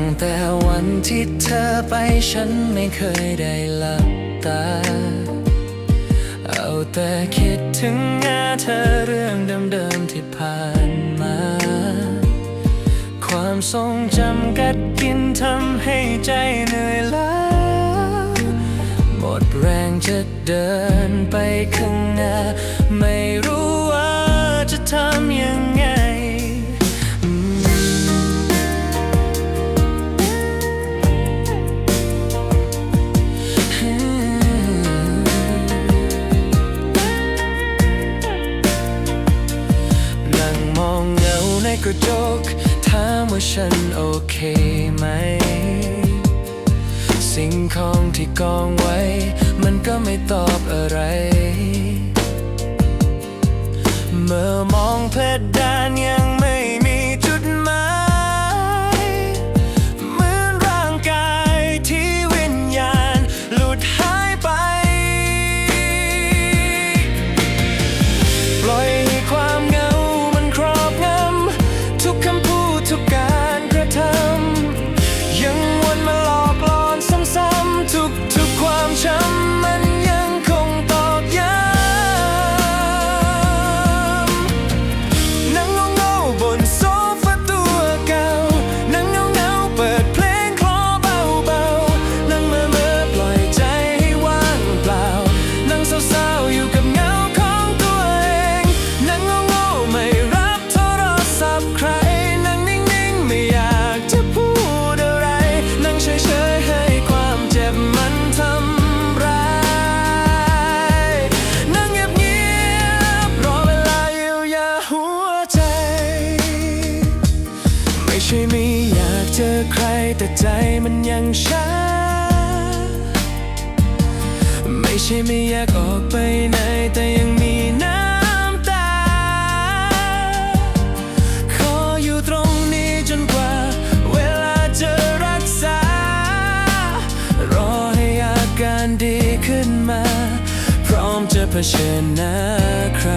ตั้งแต่วันที่เธอไปฉันไม่เคยได้หลับตา เอาแต่คิดถึงหน้าเธอเรื่องเดิมๆที่ผ่านมา ความทรงจำกัดกินทำให้ใจเหนื่อยล้า หมดแรงจะเดินไปข้างหน้า ไม่รู้ว่าจะทำยัง ฉันโอเคไหม สิ่งของที่กองไว้ มันก็ไม่ตอบอะไร 참ันยังช้า ไม่ใช่ไม่อยากออกไปไหนแต่ยังมีน้ำตา ขออยู่ตรงนี้จนกว่า เวลาจะรักษา รอให้อาการดีขึ้นมา พร้อมจะเผชิญหน้าใคร